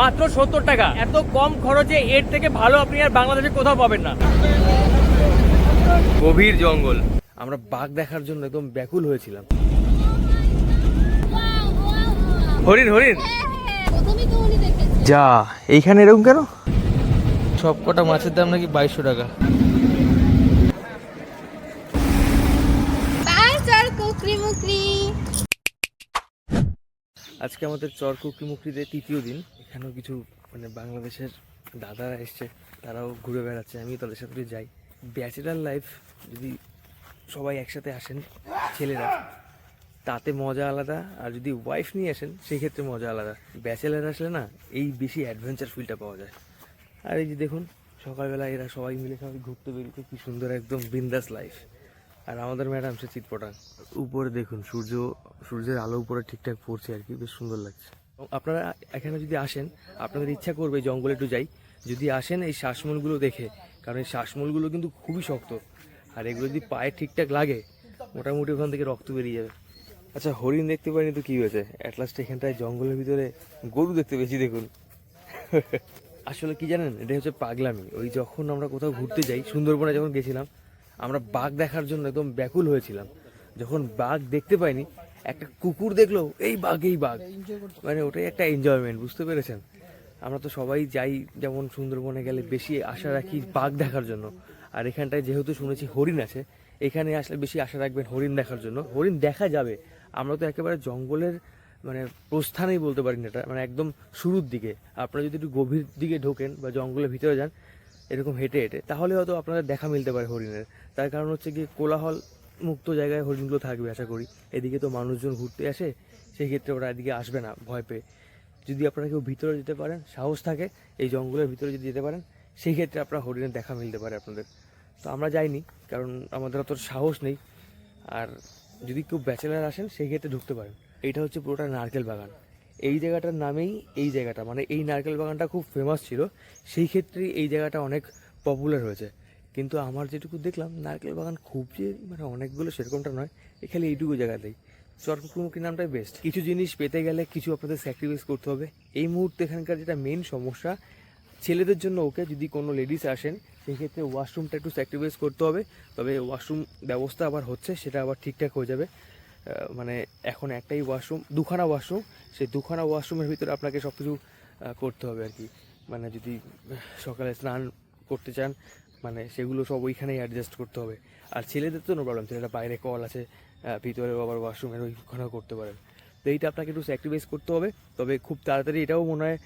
মাত্র সত্তর টাকা। এত কম খরচে এর থেকে ভালো আপনি আর বাংলাদেশে কোথাও পাবেন না। গভীর জঙ্গল। আমরা বাঘ দেখার জন্য একদম ব্যাকুল হয়েছিলাম। হরিণ হরিণ। প্রথমেই তো উনি দেখেছি যা এইখানে এরকম কেন? সব কটা মাছের দাম নাকি বাইশশো টাকা বাই চর কুকরি মুকরি আজকে আমাদের চর কুকরিমুকরিতে তৃতীয় দিন। এখানেও কিছু মানে বাংলাদেশের দাদারা এসছে, তারাও ঘুরে বেড়াচ্ছে আমি তাদের সাথে যাই। ব্যাচেলার লাইফ, যদি সবাই একসাথে আসেন, ছেলেরা, তাতে মজা আলাদা, আর যদি ওয়াইফ নিয়ে আসেন সেই ক্ষেত্রে মজা আলাদা। ব্যাচেলার আসলে না, এই বেশি অ্যাডভেঞ্চার ফিলটা পাওয়া যায়। আর এই যে দেখুন, সকালবেলা এরা সবাই মিলে সবাই ঘুরতে বেরিয়েছে কি সুন্দর একদম বিন্দাস লাইফ আর আমাদের ম্যাডাম সে চিটপটাং। উপরে দেখুন সূর্য সূর্যের আলো উপরে ঠিকঠাক পড়ছে আর কি বেশ সুন্দর লাগছে। আপনারা এখানে যদি আসেন আপনাদের ইচ্ছা করবে জঙ্গলে একটু যাই। যদি আসেন এই শ্বাসমূলগুলো দেখে কারণ এই শ্বাসমূলগুলো কিন্তু খুবই শক্ত। আর এগুলো যদি পায়ে ঠিকঠাক লাগে মোটামুটি ওখান থেকে রক্ত বেরিয়ে যাবে। আচ্ছা হরিণ দেখতে পাইনি তো কি হয়েছে? অ্যাট লাস্ট এখানটায় জঙ্গলের ভিতরে গরু দেখতে পেয়েছি দেখুন। আসলে কি জানেন এটা হচ্ছে পাগলামি। ওই যখন আমরা কোথাও ঘুরতে যাই সুন্দরবনে যখন গেছিলাম আমরা বাঘ দেখার জন্য একদম ব্যাকুল হয়েছিলাম। যখন বাঘ দেখতে পাইনি, একটা কুকুর দেখল, এই বাঘ এই বাঘ। মানে ওটাই একটা এনজয়মেন্ট বুঝতে পেরেছেন? আমরা তো সবাই যাই যেমন সুন্দরবনে গেলে বেশি আশা রাখি বাঘ দেখার জন্য। আর এখানটায় যেহেতু শুনেছি হরিণ আছে, এখানে আসলে বেশি আশা রাখবেন হরিণ দেখার জন্য। হরিণ দেখা যাবে। আমরা তো একেবারে জঙ্গলের মানে প্রস্থানেই বলতে পারি না এটা মানে একদম শুরুর দিকে। আপনারা যদি একটু গভীর দিকে ঢোকেন বা জঙ্গলের ভিতরে যান এরকম হেঁটে হেঁটে, তাহলে হয়তো আপনাদের দেখা মিলতে পারে হরিণের। তার কারণ হচ্ছে কি কোলাহল মুক্ত জায়গায় হরিণগুলো থাকবে, আশা করি। এদিকে তো মানুষজন ঘুরতে আসে, সেই ক্ষেত্রে ওরা এদিকে আসবে না, ভয় পেয়ে। যদি আপনারা কেউ ভিতরে যেতে পারেন, সাহস থাকে, এই জঙ্গলের ভিতরে যদি যেতে পারেন, সেই ক্ষেত্রে আপনার হরিণের দেখা মিলতে পারে আপনাদের। তো আমরা যাইনি, কারণ আমাদের অত সাহস নেই। আর যদি কেউ ব্যাচেলার আসেন, সেই ক্ষেত্রে ঢুকতে পারেন। এটা হচ্ছে পুরোটা নারকেল বাগান। এই জায়গাটার নামেই এই জায়গাটা। মানে এই নারকেল বাগানটা খুব ফেমাস ছিল। সেই ক্ষেত্রেই এই জায়গাটা অনেক পপুলার হয়েছে। কিন্তু আমার যেটুকু দেখলাম, নারকেল বাগান খুব যে মানে অনেকগুলো সেরকমটা নয় এখানে এইটুকু জায়গাতেই। চরকুকুমুখী নামটাই বেস্ট কিছু জিনিস পেতে গেলে কিছু আপনাদের স্যাক্রিফাইস করতে হবে। এই মুহূর্তে এখানকার যেটা মেন সমস্যা, ছেলেদের জন্য ওকে যদি কোনো লেডিস আসেন, সেই ক্ষেত্রে ওয়াশরুমটা একটু স্যাক্রিফাইস করতে হবে। তবে ওয়াশরুম ব্যবস্থা আবার হচ্ছে, সেটা আবার ঠিকঠাক হয়ে যাবে। মানে এখন একটাই ওয়াশরুম দুখানা ওয়াশরুম সেই দুখানা ওয়াশরুমের ভিতরে আপনাকে সব কিছু করতে হবে আর কি। মানে যদি সকালে স্নান করতে চান মানে সেগুলো সব ওইখানেই অ্যাডজাস্ট করতে হবে। আর ছেলেদের তো নো প্রবলেম ছেলেরা বাইরে কল আছে ভিতরে আবার ওয়াশরুমের ওইখানেও করতে পারেন। তো এইটা আপনাকে একটু স্যাক্রিফাইস করতে হবে, তবে খুব তাড়াতাড়ি এটাও মনে হয়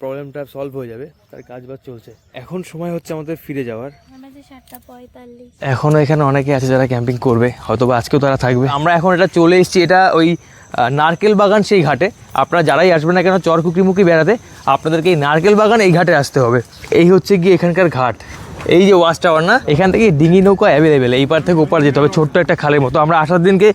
প্রবলেমটা সলভ হয়ে যাবে তার কাজ বাজ চলছে। এখন সময় হচ্ছে আমাদের ফিরে যাওয়ার। এখনও এখানে অনেকে আছে যারা ক্যাম্পিং করবে হয়তো বা আজকেও তারা থাকবে। আমরা এখন এটা চলে এসেছি এটা ওই নারকেল বাগান সেই ঘাটে। আপনারা যারাই আসবেন না কেন চরকুকরিমুখী বেড়াতে আপনাদেরকে এই নারকেল বাগান এই ঘাটে আসতে হবে। এই হচ্ছে গিয়ে এখানকার ঘাট। এই যে ওয়াচ টাওয়ার না এখান থেকে ডিঙি নৌকা অ্যাভেলেবেল এই পার থেকে ওপার যেতে হবে ছোট্ট একটা খালের মতো। আমরা আসার দিনকে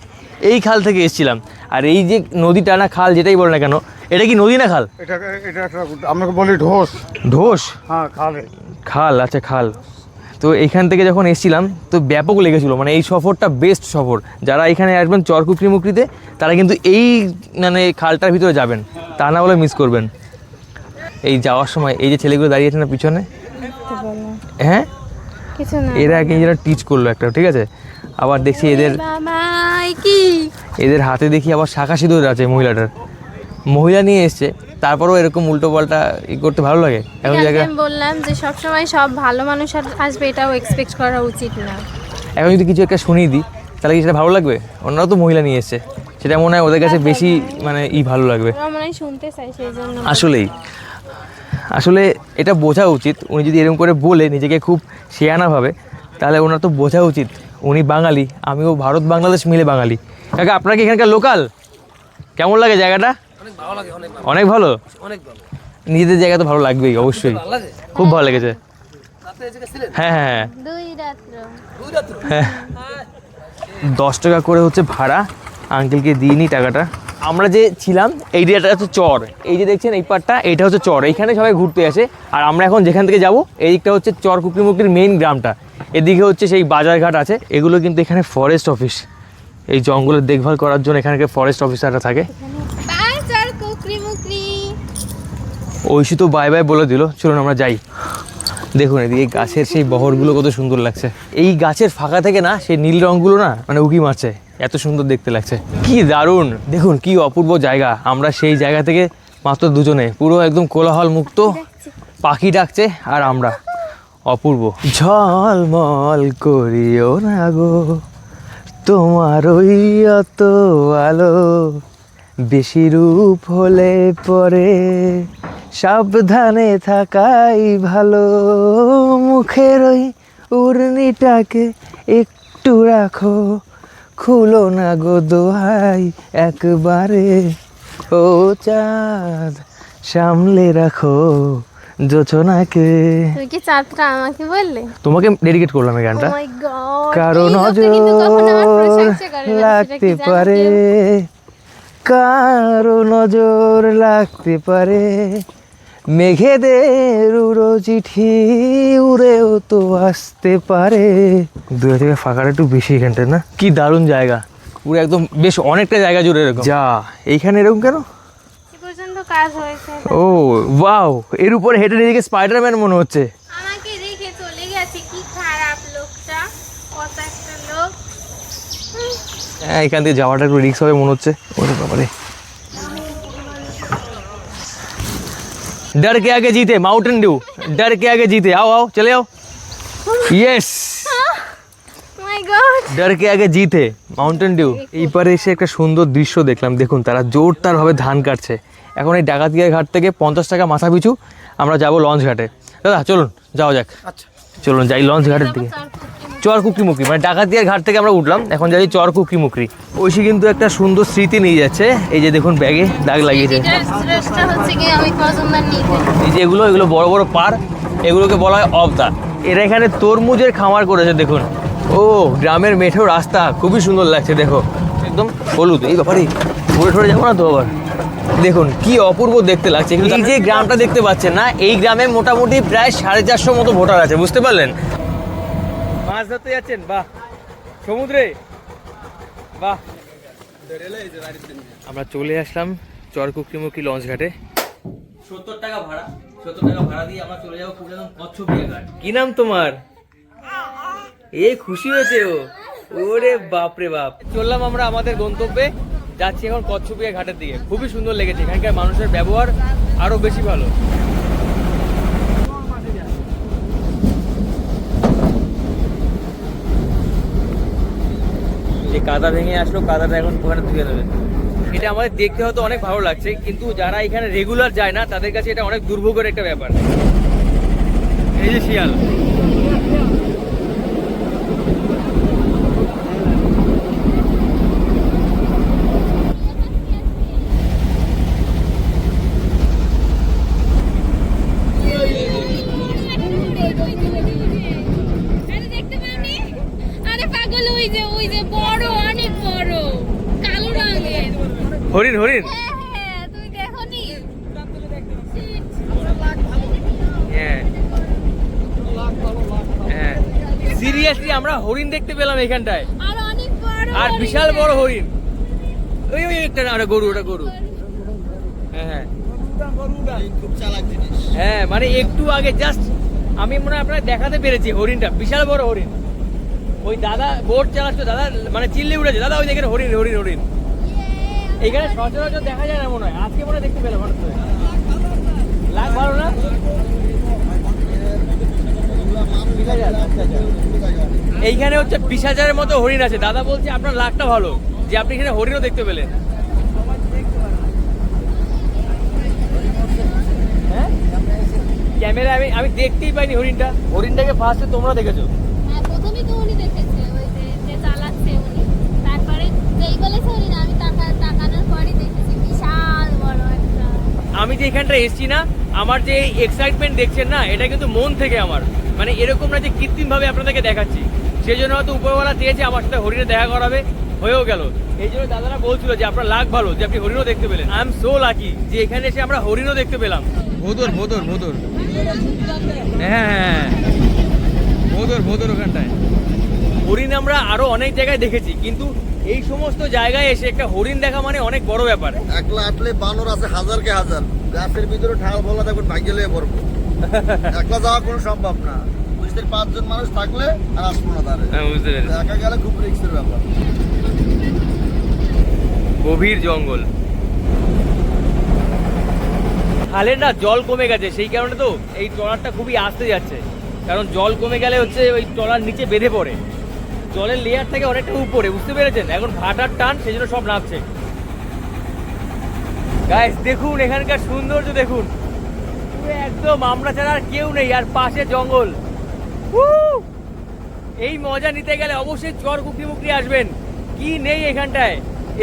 এই খাল থেকে এসেছিলাম। আর এই যে নদী টানা খাল যেটাই বল না কেন এটা কি নদী না খাল? এটা এটা একটা আমরা বলি ঢোস। ঢোস? হ্যাঁ খালে। খাল আচ্ছা খাল। তো এখান থেকে যখন এসেছিলাম তো ব্যাপক লেগেছিলো মানে এই সফরটা বেস্ট সফর। যারা এখানে আসবেন চরকুকরি মুকরিতে তারা কিন্তু এই মানে খালটার ভিতরে যাবেন। তা না বলে মিস করবেন। এই যাওয়ার সময় এই যে ছেলেগুলো দাঁড়িয়ে আছে না পিছনে? হ্যাঁ? কিছু না। এরা আগে যেটা টিচ করল একটা ঠিক আছে? আবার দেখছি এদের এদের হাতে দেখি আবার শাখা সিঁদুর আছে মহিলাটার। মহিলা নিয়ে এসছে তারপরেও এরকম উল্টো পাল্টা ই করতে ভালো লাগে? এখন জায়গায় বললাম যে সবসময় সব ভালো মানুষ আসবে এটাও এক্সপেক্ট করা উচিত না। এখন যদি কিছু একটা শুনিয়ে দিই তাহলে কি সেটা ভালো লাগবে? অন্যরাও তো মহিলা নিয়ে এসছে সেটা মনে হয় ওদের কাছে বেশি মানে ই ভালো লাগবে। শুনতে চাই সেই জন্য আসলেই। আসলে এটা বোঝা উচিত উনি যদি এরকম করে বলে নিজেকে খুব শেয়ানা ভাবে তাহলে ওনার তো বোঝা উচিত উনি বাঙালি আমিও ভারত বাংলাদেশ মিলে বাঙালি। কাকা আপনার কি এখানকার লোকাল? কেমন লাগে জায়গাটা? অনেক ভালো নিজেদের জায়গা তো ভালো লাগবেই অবশ্যই। খুব ভালো লেগেছে। হ্যাঁ হ্যাঁ হ্যাঁ। দশ টাকা করে হচ্ছে ভাড়া আঙ্কেলকে দিইনি টাকাটা। আমরা যে ছিলাম এই জায়গাটা হচ্ছে চর। এই যে দেখছেন এই পার্টটা এইটা হচ্ছে চর। এইখানে সবাই ঘুরতে আসে। আর আমরা এখন যেখান থেকে যাব এই দিকটা হচ্ছে চর কুকরিমুকরির মেইন গ্রামটা। এদিকে হচ্ছে সেই বাজারঘাট আছে এগুলো কিন্তু এখানে ফরেস্ট অফিস এই জঙ্গলের দেখভাল করার জন্য এখানে ফরেস্ট অফিসাররা থাকে। ঐশী তো বাই বাই বলে দিল চলুন আমরা যাই। দেখুন এদিকে গাছের সেই বহরগুলো কত সুন্দর লাগছে। এই গাছের ফাঁকা থেকে না সেই নীল রঙগুলো না মানে উকি মারছে। এত সুন্দর দেখতে লাগছে। কি দারুণ! দেখুন কি অপূর্ব জায়গা। আমরা সেই জায়গা থেকে মাত্র দুজনে পুরো একদম কোলাহল মুক্ত পাখি ডাকছে আর আমরা। অপূর্ব। ঝলমল করিও না গো, তোমার ওই অত আলো। বেশি রূপ হলে পরে সাবধানে থাকাই ভালো। মুখের ওই উর্নিটাকে একটু রাখো, খুলো না গো দোহাই একবারে। ও চাঁদ, সামলে রাখো। যোচনাকে তুমি কি চাঁদটা আমাকে বললে? তোমাকে ডেডিকেট করলাম এই গানটা। Oh কারও এই লোকটা কিন্তু কখনো আমার নজর লাগতে পারে? কারও নজর লাগতে পারে। মেঘেদের উড়ো চিঠি উড়েও তো আসতে পারে। দূরে থেকে ফাঁকাটা একটু বেশি এখানটা না? কি দারুণ জায়গা। পুরো একদম বেশ অনেকটা জায়গা জুড়ে এরকম। যা এইখানে এরকম কেন? কাজ হয়েছে ও ওয়াও এর উপরে হেঁটে নিজেকে স্পাইডারম্যান মনে হচ্ছে আমাকে রেখে চলে গেছে কি খারাপ লোকটা কত একটা লোক হ্যাঁ এখান থেকে যাওয়াটা একটু রিক্স হবে মনে হচ্ছে ওরে বাবারে डर के आगे जीते माउंटेन ड्यू डर के आगे जीते आओ आओ चले आओ यस মাই গড डर के आगे जीते মাউন্টেন ডিউ এই পারে এসে একটা সুন্দর দৃশ্য দেখলাম দেখুন তারা জোরদারভাবে ধান কাটছে এখন এই ডাকাতিয়া ঘাট থেকে পঞ্চাশ টাকা মাথা পিছু আমরা যাব লঞ্চ ঘাটে। দাদা চলুন যাওয়া যাক। আচ্ছা। চলুন যাই লঞ্চ ঘাটের দিকে। চর কুকরি মুকরি মানে ডাকাতিয়ার ঘাট থেকে আমরা উঠলাম এখন যাই চর কুকরি মুকরি ঐশী কিন্তু একটা সুন্দর স্মৃতি নিয়ে যাচ্ছে এই যে দেখুন ব্যাগে দাগ লাগিয়েছে। এই যে এগুলো এগুলো বড় বড় পার এগুলোকে বলা হয় অবদা এরা এখানে তরমুজের খামার করেছে দেখুন। ও গ্রামের মেঠো রাস্তা খুবই সুন্দর লাগছে দেখো। একদম হলুদ এই ব্যাপারে ঘুরে ঠরে যাব না তো আবার? দেখুন কি অপূর্ব দেখতে লাগছে। কিন্তু এই যে গ্রামটা দেখতে পাচ্ছেন না এই গ্রামে মোটামুটি প্রায় সাড়ে চারশো মতো ভোটার আছে বুঝতে পারলেন? মাছ ধরতে যাচ্ছেন বাহ। সমুদ্রে। বাহ। আমরা চলে আসলাম চরকুকরিমুখী লঞ্চ ঘাটে। সত্তর টাকা ভাড়া সত্তর টাকা ভাড়া দিয়ে আমরা চলে যাব পুরো একদম কচ্ছপিয়া ঘাট। কি নাম তোমার? এই খুশি হয়েছে ও। ওরে বাপ রে বাপ। চললাম আমরা আমাদের গন্তব্যে। যাচ্ছি এখন কচ্ছপিয়া ঘাটের দিকে। খুবই সুন্দর লেগেছে। এখানকার মানুষের ব্যবহার আরও বেশি ভালো। যে কাদা ভেঙে আসলো, কাদাটা এখন ওখানে ধুয়ে নেবে। এটা আমাদের দেখতে হয়তো অনেক ভালো লাগছে, কিন্তু যারা এখানে রেগুলার যায় না, তাদের কাছে এটা অনেক দুর্ভোগের একটা ব্যাপার। এই যে শিয়াল আরে দেখতে পাওনি আরে পাগল ওই যে ওই যে বড় অনেক বড় কালো রঙের হরিণ? হরিণ হ্যাঁ হ্যাঁ। হ্যাঁ। সিরিয়াসলি আমরা হরিণ দেখতে পেলাম এখানটায়। আর আর বিশাল বড় হরিণ। ওই ওই একটা ওটা গরু ওটা গরু। হ্যাঁ হ্যাঁ। মানে একটু আগে জাস্ট আমি মনে হয় আপনাকে দেখাতে পেরেছি হরিণটা বিশাল বড় হরিণ। ওই দাদা বোট চালাচ্ছে দাদা মানে চিল্লি উঠেছে। দাদা ওই দেখেন হরিণ হরিণ হরিণ। এখানে সচরাচর দেখা যায় না মনে হয় আজকে মনে দেখতে পেলাম হঠাৎ করে। ভালো না। এইখানে হচ্ছে বিশ হাজারের মতো হরিণ আছে দাদা বলছে আপনার লাখটা ভালো, যে আপনি এখানে হরিণও দেখতে পেলেন হ্যাঁ? ক্যামেরা আমি আমি দেখতেই পাইনি হরিণটা হরিণটাকে ফার্স্টে তোমরা দেখেছ হ্যাঁ প্রথমেই তো উনি দেখেছে ওই যে যে চালাচ্ছে উনি তারপরে যেই বলেছে উনি না আমি টাকা টাকানোর পরই দেখেছি বিশাল বড় একটা আমি যে এখানটা এসছি না আমার যে এক্সাইটমেন্ট দেখছেন না এটা কিন্তু মন থেকে আমার। মানে এরকম না যে কৃত্রিমভাবে আপনাদেরকে দেখাচ্ছি। সেই জন্য হয়তো উপরওয়ালা চেয়েছে আমার সাথে হরিণে দেখা করাবে হয়েও গেল। এই জন্য দাদারা বলছিল যে আপনার লাখ ভালো যে আপনি হরিণও দেখতে পেলেন। আই এম সো লাকি যে এখানে এসে আমরা হরিণও দেখতে পেলাম। ভোদর ভোদর ভোদর। হ্যাঁ হ্যাঁ হ্যাঁ। ভোদর ভোদর ওখানটায়। হরিণ আমরা আরও অনেক জায়গায় দেখেছি কিন্তু এই সমস্ত জায়গায় এসে একটা হরিণ দেখা মানে অনেক বড় ব্যাপার। একলা আটলে বানর আছে হাজার কে হাজার। গাছের ভিতরে ঠাল ভোলা দেখুন ভাগ্য লিয়ে পড়ব। একলা যাওয়া কোনো সম্ভব না। বুঝতে পাঁচজন মানুষ থাকলে আর আসব না তারে। হ্যাঁ বুঝতে পেরেছি। একা গেলে খুব রিক্সের ব্যাপার। গভীর জঙ্গল। খালের না জল কমে গেছে সেই কারণে তো এই ট্রলারটা খুবই আসতে যাচ্ছে। কারণ জল কমে গেলে হচ্ছে ওই ট্রলার নিচে বেঁধে পড়ে। জলের লেয়ার থেকে অনেকটা উপরে, বুঝতে পেরেছেন? এখন ভাটার টান সেই জন্য সব নামছে। গাইস দেখুন এখানকার সৌন্দর্য, দেখুন। একদম আমরা ছাড়া আর কেউ নেই, আর পাশে জঙ্গল! এই মজা নিতে গেলে অবশ্যই চর কুকরি মুকরি আসবেন। কি নেই এখানটায়?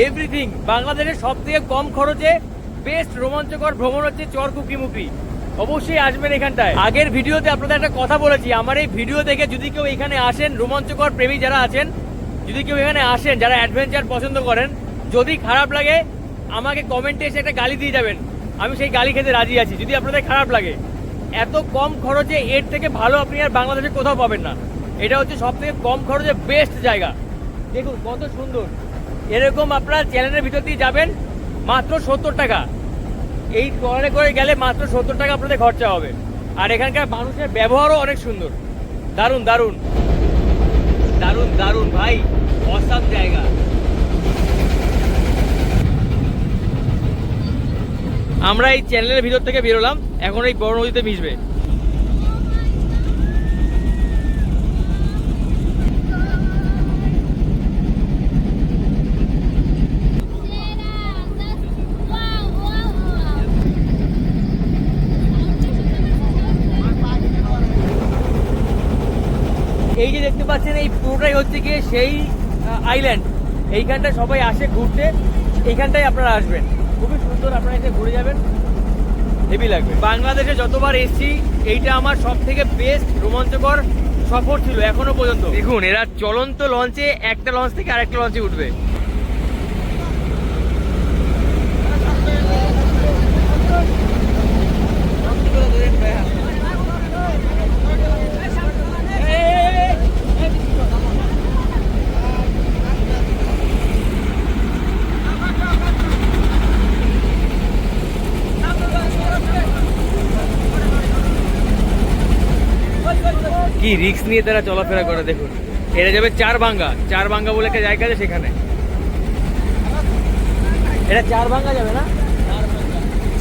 এভরিথিং বাংলাদেশের সব থেকে কম খরচে বেস্ট রোমাঞ্চকর ভ্রমণ হচ্ছে চর কুকরি মুকরি অবশ্যই আসবেন এখানটায়। আগের ভিডিওতে আপনাদের একটা কথা বলেছি, আমার এই ভিডিও দেখে যদি কেউ এখানে আসেন, রোমাঞ্চকর প্রেমী যারা আছেন, যদি কেউ এখানে আসেন, যারা অ্যাডভেঞ্চার পছন্দ করেন, যদি খারাপ লাগে, আমাকে কমেন্টে এসে একটা গালি দিয়ে যাবেন। আমি সেই গালি খেতে রাজি আছি, যদি আপনাদের খারাপ লাগে। এত কম খরচে এর থেকে ভালো আপনি আর বাংলাদেশে কোথাও পাবেন না। এটা হচ্ছে সব থেকে কম খরচে বেস্ট জায়গা। দেখুন, কত সুন্দর। এরকম আপনারা চ্যানেলের ভিতর দিয়ে যাবেন, মাত্র সত্তর টাকা। এই করে করে গেলে মাত্র সত্তর টাকা আপনাদের খরচা হবে। আর এখানকার মানুষের ব্যবহারও অনেক সুন্দর। দারুণ দারুণ। দারুণ দারুণ, ভাই। অসাম জায়গা। আমরা এই চ্যানেলের ভিতর থেকে বেরোলাম। এখন এই বড় নদীতে মিশবে এই যে দেখতে পাচ্ছেন, এই পুরোটাই হচ্ছে গিয়ে সেই আইল্যান্ড এইখানটায় সবাই আসে ঘুরতে, এইখানটায় আপনারা আসবেন। খুবই সুন্দর আপনারা এসে ঘুরে যাবেন। হেভি লাগবে। বাংলাদেশে যতবার এসছি, এইটা আমার সব থেকে বেস্ট রোমাঞ্চকর সফর ছিল এখনও পর্যন্ত। দেখুন, এরা চলন্ত লঞ্চে একটা লঞ্চ থেকে আরেকটা লঞ্চে উঠবে। কি রিক্স নিয়ে তারা চলাফেরা করে দেখুন। এটা যাবে চার ভাঙ্গা। চার ভাঙ্গা বলে একটা জায়গা আছে সেখানে। এটা চার ভাঙ্গা যাবে না?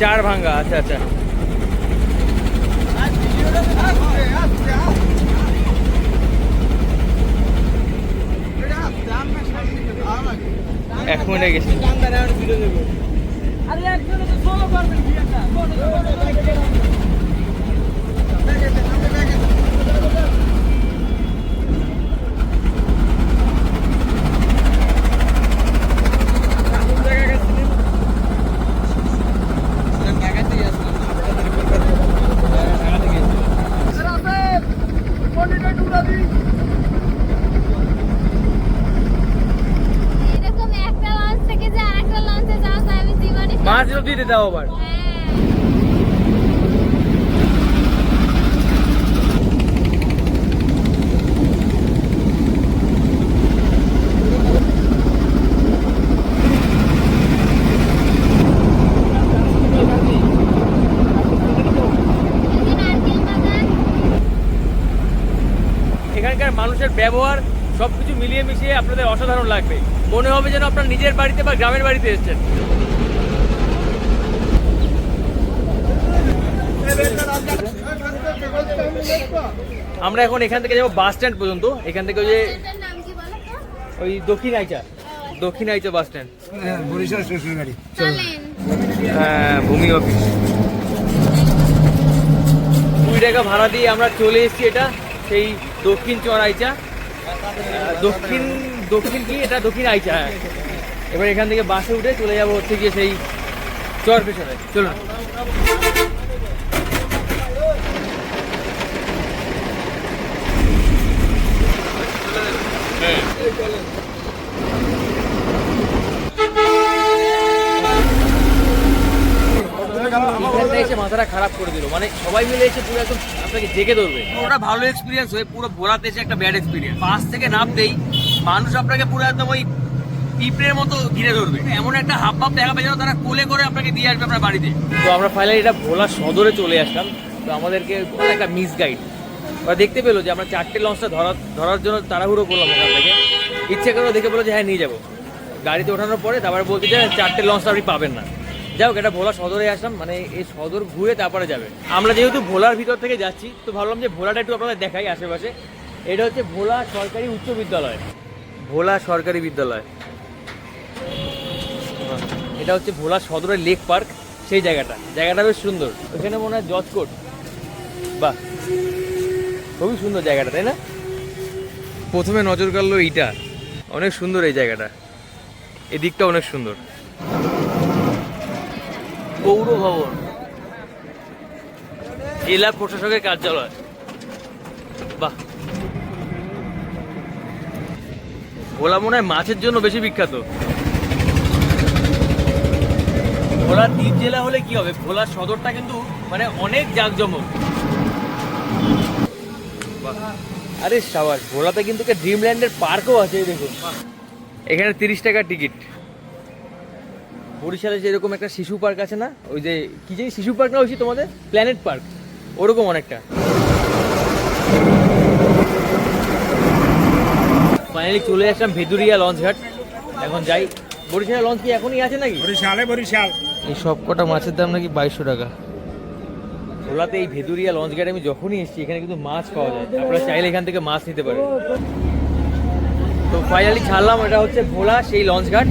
চার ভাঙ্গা আচ্ছা আচ্ছা। এক মিনিটে গেছি একটা লঞ্চ থেকে যে আরেকটা লঞ্চে যাওয়া যায় আমি জীবনে মাছ দাও আবার। এখানকার মানুষের ব্যবহার, সবকিছু মিলিয়ে মিশিয়ে আপনাদের অসাধারণ লাগবে। মনে হবে যেন আপনার নিজের বাড়িতে বা গ্রামের বাড়িতে এসেছেন। আমরা এখন এখান থেকে যাব বাস স্ট্যান্ড পর্যন্ত। এখান থেকে ওই যে এটার নাম কি বলো তো? ওই দক্ষিণ আইচা দক্ষিণ আইচা বাস স্ট্যান্ড। বরিশাল বাড়ি হ্যাঁ ভূমি অফিস কুড়ি টাকা ভাড়া দিয়ে আমরা চলে এসেছি এটা সেই দক্ষিণ চর চড়াইচা দক্ষিণ দক্ষিণ কি? এটা দক্ষিণ আইচা হ্যাঁ। এবার এখান থেকে বাসে উঠে চলে যাব হচ্ছে গিয়ে সেই চর পেছনে। চলুন। এসে মাথাটা খারাপ করে দিল। মানে সবাই মিলে এসে পুরো একদম আপনাকে জেগে ধরবে। ভালো এক্সপিরিয়েন্স হয়ে পুরো এসে একটা ব্যাড এক্সপিরিয়েন্স বাস থেকে নামতেই মানুষ আপনাকে পুরো একদম ওই পিঁপড়ের মতো ঘিরে ধরবে। এমন একটা ভাব দেখাবে যেন তারা কোলে করে আপনাকে দিয়ে আসবে আপনার বাড়িতে। তো আমরা ফাইনালি এটা ভোলা সদরে চলে আসলাম। তো আমাদেরকে একটা মিস গাইড ওরা দেখতে পেল যে আমরা চারটে লঞ্চটা ধরার ধরার জন্য তাড়াহুড়ো করলাম ওখান থেকে। ইচ্ছে করে দেখে বলো যে হ্যাঁ নিয়ে যাব। গাড়িতে ওঠানোর পরে তারপরে বলতে যে চারটে লঞ্চটা আপনি পাবেন না। যাই হোক এটা ভোলা সদরে আসলাম মানে এই সদর ঘুরে তারপরে যাবে। আমরা যেহেতু ভোলার ভিতর থেকে যাচ্ছি তো ভাবলাম যে ভোলাটা একটু আপনাদের দেখাই আশেপাশে। এটা হচ্ছে ভোলা সরকারি উচ্চ বিদ্যালয়। ভোলা সরকারি বিদ্যালয়। এটা হচ্ছে ভোলা সদরের লেক পার্ক সেই জায়গাটা। জায়গাটা বেশ সুন্দর। ওখানে মনে হয় জজ কোর্ট বাহ। খুবই সুন্দর জায়গাটা, তাই না? প্রথমে নজর কাড়লো এইটা। অনেক সুন্দর এই জায়গাটা। এদিকটা অনেক সুন্দর। পৌর ভবন। জেলা প্রশাসকের কার্যালয়। বাহ। ভোলা মনে হয় মাছের জন্য বেশি বিখ্যাত। ভোলা দ্বীপ জেলা হলে কি হবে? ভোলা সদরটা কিন্তু মানে অনেক জাঁকজমক। আরে সাবাস ভোলাতে কিন্তু একটা ড্রিমল্যান্ডের পার্কও আছে দেখুন। এখানে তিরিশ টাকা টিকিট বরিশালে যেরকম একটা শিশু পার্ক আছে না ওই যে কি যে শিশু পার্ক না হয়েছে তোমাদের? প্ল্যানেট পার্ক ওরকম অনেকটা। ফাইনালি চলে আসলাম ভেদুরিয়া লঞ্চ ঘাট। এখন যাই। বরিশালে লঞ্চ কি এখনই আছে নাকি? বরিশালে বরিশাল। এই সব কটা মাছের দাম নাকি বাইশশো টাকা। ভোলাতে এই ভেদুরিয়া লঞ্চ ঘাটে আমি যখনই এসেছি, এখানে কিন্তু মাছ পাওয়া যায়। আপনারা চাইলে এখান থেকে মাছ নিতে পারেন। তো ফাইনালি ছাড়লাম, এটা হচ্ছে ভোলা, সেই লঞ্চ ঘাট